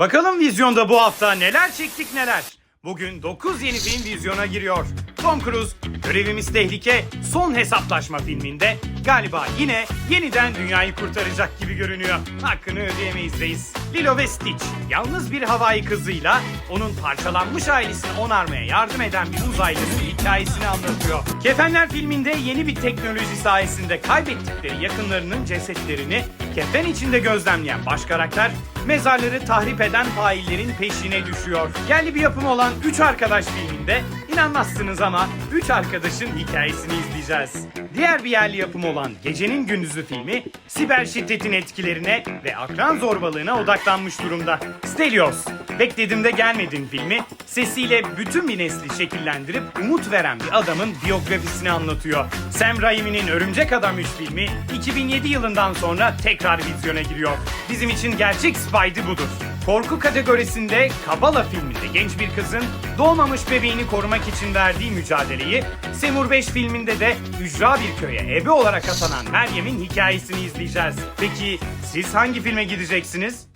Bakalım vizyonda bu hafta neler çektik neler. Bugün 9 yeni film vizyona giriyor. Tom Cruise, Görevimiz Tehlike, Son Hesaplaşma filminde galiba yine yeniden dünyayı kurtaracak gibi görünüyor. Hakkını ödeyemeyiz reis. Lilo ve Stitch, yalnız bir havai kızıyla onun parçalanmış ailesini onarmaya yardım eden bir uzaylının hikayesini anlatıyor. Kefenler filminde yeni bir teknoloji sayesinde kaybettikleri yakınlarının cesetlerini kefen içinde gözlemleyen baş karakter mezarları tahrip eden faillerin peşine düşüyor. Yerli bir yapım olan 3 Arkadaş filminde inanmazsınız ama 3 arkadaşın hikayesini izleyeceğiz. Diğer bir yerli yapım olan Gecenin Gündüzü filmi siber şiddetin etkilerine ve akran zorbalığına odaklanmış durumda. Stelios, Bekledim de gelmedim filmi sesiyle bütün bir nesli şekillendirip umut veren bir adamın biyografisini anlatıyor. Sam Raimi'nin Örümcek Adam 3 filmi 2007 yılından sonra tekrar vizyona giriyor. Bizim için gerçek Spidey budur. Korku kategorisinde Kabala filminde genç bir kızın doğmamış bebeğini korumak için verdiği mücadeleyi, Semur 5 filminde de ücra bir köye ebe olarak atanan Meryem'in hikayesini izleyeceğiz. Peki siz hangi filme gideceksiniz?